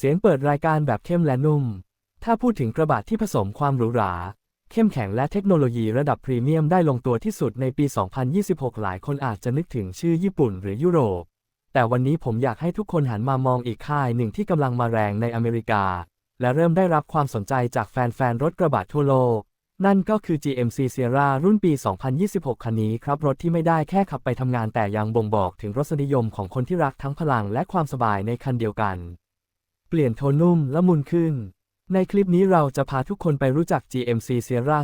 เสียงเปิดรายการแบบเข้มและนุ่ม ถ้าพูดถึงกระบะที่ผสมความหรูหรา เข้มแข็งและเทคโนโลยีระดับพรีเมียมได้ลงตัวที่สุดในปี 2026 หลายคนอาจจะนึกถึงชื่อญี่ปุ่นหรือยุโรป แต่วันนี้ผมอยากให้ทุกคนหันมามองอีกค่ายหนึ่งที่กำลังมาแรงในอเมริกา และเริ่มได้รับความสนใจจากแฟนๆรถกระบะทั่วโลก นั่นก็คือ GMC Sierra รุ่นปี 2026 คันนี้ครับรถที่ไม่ได้แค่ขับไปทำงานแต่ยังบ่งบอกถึงรสนิยมของคนที่รักทั้งพลังและความสบายในคันเดียวกัน เปลี่ยนโทนนุ่มและมุนขึ้น ในคลิปนี้เราจะพาทุกคนไปรู้จัก GMC Sierra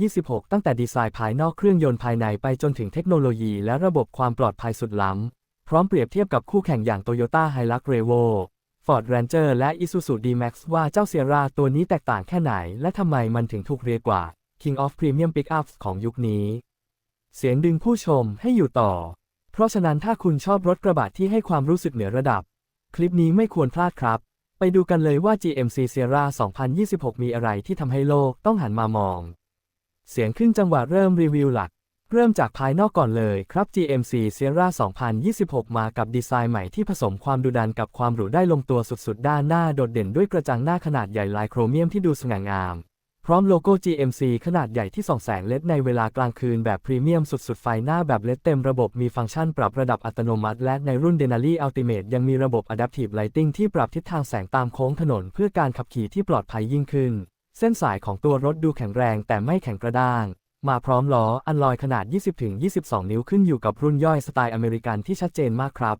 2026 ตั้งแต่ดีไซน์ภายนอกเครื่องยนต์ภายในไปจนถึงเทคโนโลยีและระบบความปลอดภัยสุดล้ำ พร้อมเปรียบเทียบกับคู่แข่งอย่าง Toyota Hilux Revo Ford Ranger และ Isuzu D-Max ว่าเจ้า Sierra ตัวนี้แตกต่างแค่ไหน และทำไมมันถึงถูกเรียกว่า King of Premium Pickups ของยุคนี้ เสียงดึงผู้ชมให้อยู่ต่อ เพราะฉะนั้นถ้าคุณชอบรถกระบะที่ให้ความรู้สึกเหนือระดับ คลิปนี้ไม่ควรพลาดครับ ไปดูกันเลยว่า GMC Sierra 2026 มีอะไรที่ทำให้โลกต้องหันมามอง เสียงขึ้นจังหวะเริ่มรีวิวหลัก เริ่มจากภายนอกก่อนเลยครับ GMC Sierra 2026 มากับดีไซน์ใหม่ที่ผสมความดุดันกับความหรูได้ลงตัวสุดๆ ด้านหน้าโดดเด่นด้วยกระจังหน้าขนาดใหญ่ลายโครเมียมที่ดูสง่างาม ร้อมโลโก้ GMC ขนาดใหญ่ที่ส่องแสงเลดในเวลากลางคืนแบบพรีเมียมสุดๆ ไฟหน้าแบบเลดเต็มระบบมีฟังก์ชันปรับระดับอัตโนมัติ และในรุ่น Denali Ultimate ยังมีระบบ Adaptive Lighting ที่ปรับทิศทางแสงตามโค้งถนน เพื่อการขับขี่ที่ปลอดภัยยิ่งขึ้น เส้นสายของตัวรถดูแข็งแรงแต่ไม่แข็งกระด้าง มาพร้อมล้ออันลอยขนาด 20-22 นิ้วขึ้นอยู่กับรุ่นย่อยสไตล์อเมริกันที่ชัดเจนมากครับ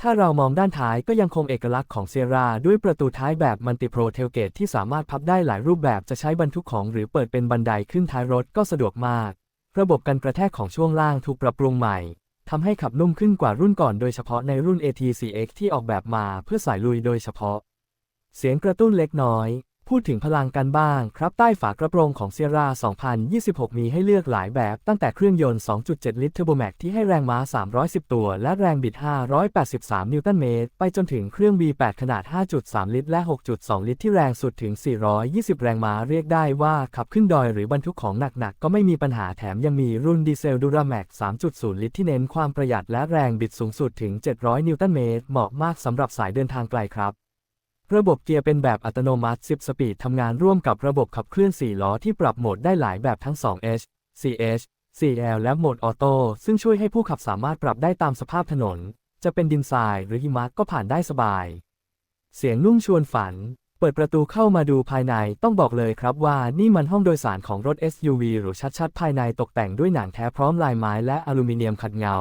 ถ้าเรามองด้านท้ายก็ยังคงเอกลักษณ์ของเซราด้วยประตูท้ายแบบมัลติโปรเทลเกตที่สามารถพับได้หลายรูปแบบจะใช้บรรทุกของหรือเปิดเป็นบันไดขึ้นท้ายรถก็สะดวกมาก ระบบกันกระแทกของช่วงล่างถูกปรับปรุงใหม่ทำให้ขับนุ่มขึ้นกว่ารุ่นก่อนโดยเฉพาะในรุ่น AT4X ที่ออกแบบมาเพื่อสายลุยโดยเฉพาะ เสียงกระตุ้นเล็กน้อย พูดถึงพลังกันบ้างครับใต้ฝากระโปรงของเซียร่า 2026 มีให้เลือกหลายแบบตั้งแต่เครื่องยนต์ 2.7 ลิตรเทอร์โบแม็กที่ให้แรงม้า 310 ตัว และแรงบิด 583 นิวตันเมตร ไปจนถึงเครื่อง V8 ขนาด 5.3 ลิตร และ 6.2 ลิตรที่แรงสุดถึง 420 แรงม้าเรียกได้ว่าขับขึ้นดอยหรือบรรทุกของหนักๆ ก็ไม่มีปัญหาแถมยังมีรุ่นดีเซลดูราแม็ก3.0 ลิตรที่เน้นความประหยัดและแรงบิดสูงสุดถึง 700 นิวตันเมตรเหมาะมากสำหรับสายเดินทางไกลครับ ระบบเกียร์เป็นแบบอัตโนมัติ 10 สปีดทำงานร่วมกับระบบขับเคลื่อน 4 ล้อที่ปรับโหมดได้หลายแบบทั้ง 2H,4H, 4L และโหมดออโต้ซึ่งช่วยให้ผู้ขับสามารถปรับได้ตามสภาพถนน จะเป็นดินทรายหรือหิมะก็ผ่านได้สบาย เสียงนุ่มชวนฝัน เปิดประตูเข้ามาดูภายในต้องบอกเลยครับว่านี่มันห้องโดยสารของรถ SUV หรูชัดๆ ภายในตกแต่งด้วยหนังแท้พร้อมลายไม้และอลูมิเนียมขัดเงา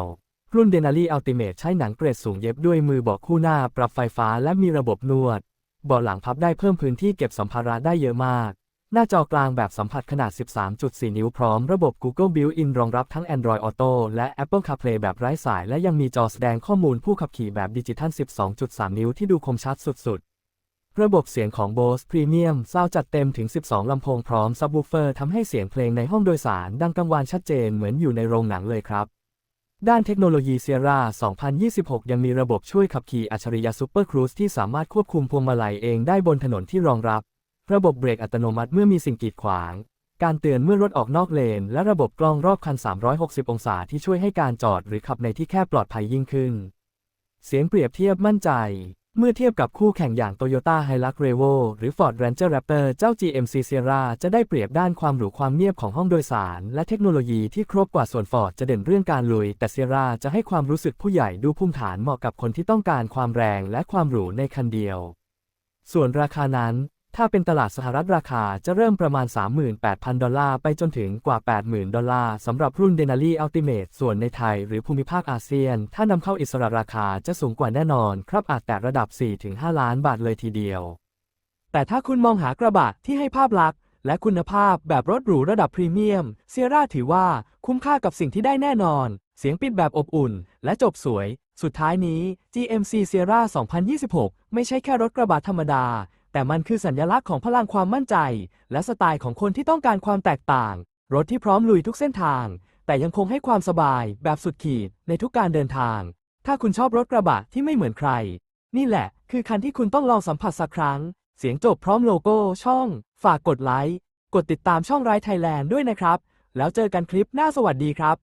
รุ่น Denali Ultimate ใช้หนังเกรดสูงเย็บด้วยมือบาะคู่หน้าปรับไฟฟ้าและมีระบบนวด เบาะหลังพับได้เพิ่มพื้นที่เก็บสัมภาระได้เยอะมาก หน้าจอกลางแบบสัมผัสขนาด 13.4 นิ้วพร้อมระบบ Google Built-in รองรับทั้ง Android Auto และ Apple CarPlay แบบไร้สาย และยังมีจอแสดงข้อมูลผู้ขับขี่แบบดิจิทัล 12.3 นิ้วที่ดูคมชัดสุดๆ ระบบเสียงของ Bose Premium ซาวด์จัดเต็มถึง 12 ลำโพงพร้อมซับวูเฟอร์ทำให้เสียงเพลงในห้องโดยสารดังกังวานชัดเจนเหมือนอยู่ในโรงหนังเลยครับ ด้านเทคโนโลยี Sierra 2026 ยังมีระบบช่วยขับขี่อัจฉริยะ Super Cruise ที่สามารถควบคุมพวงมาลัยเองได้บนถนนที่รองรับ ระบบเบรกอัตโนมัติเมื่อมีสิ่งกีดขวาง การเตือนเมื่อรถออกนอกเลน และระบบกล้องรอบคัน 360 องศาที่ช่วยให้การจอดหรือขับในที่แคบปลอดภัยยิ่งขึ้น เสียงเปรียบเทียบมั่นใจ เมื่อเทียบกับคู่แข่งอย่าง Toyota Hilux Revo หรือ Ford Ranger Raptor เจ้า GMC Sierra จะได้เปรียบด้านความหรูความเงียบของห้องโดยสาร และเทคโนโลยีที่ครบกว่าส่วน Ford จะเด่นเรื่องการลุย แต่ Sierra จะให้ความรู้สึกผู้ใหญ่ดูภูมิฐานเหมาะกับคนที่ต้องการความแรงและความหรูในคันเดียว ส่วนราคานั้น ถ้าเป็นตลาดสหรัฐราคาจะเริ่มประมาณ 38,000 ดอลลาร์ไปจนถึงกว่า 80,000 ดอลลาร์สำหรับรุ่น Denali Ultimate ส่วนในไทยหรือภูมิภาคอาเซียน ถ้านำเข้าอิสระราคาจะสูงกว่าแน่นอน ครับอาจแต่ระดับ 4-5 ล้านบาทเลยทีเดียว แต่ถ้าคุณมองหากระบะที่ให้ภาพลักษณ์และคุณภาพแบบรถหรูระดับพรีเมียมเซียร่าถือว่าคุ้มค่ากับสิ่งที่ได้แน่นอน เสียงปิดแบบอบอุ่น และจบสวย สุดท้ายนี้ GMC Sierra 2026 ไม่ใช่แค่รถกระบะธรรมดา แต่มันคือสัญลักษณ์ของพลังความมั่นใจ และสไตล์ของคนที่ต้องการความแตกต่าง รถที่พร้อมลุยทุกเส้นทาง แต่ยังคงให้ความสบายแบบสุดขีดในทุกการเดินทาง ถ้าคุณชอบรถกระบะที่ไม่เหมือนใคร นี่แหละ คือคันที่คุณต้องลองสัมผัสสักครั้ง เสียงจบพร้อมโลโก้ ช่อง ฝากกดไลค์ กดติดตามช่องไรไทยแลนด์ด้วยนะครับ แล้วเจอกันคลิปหน้าสวัสดีครับ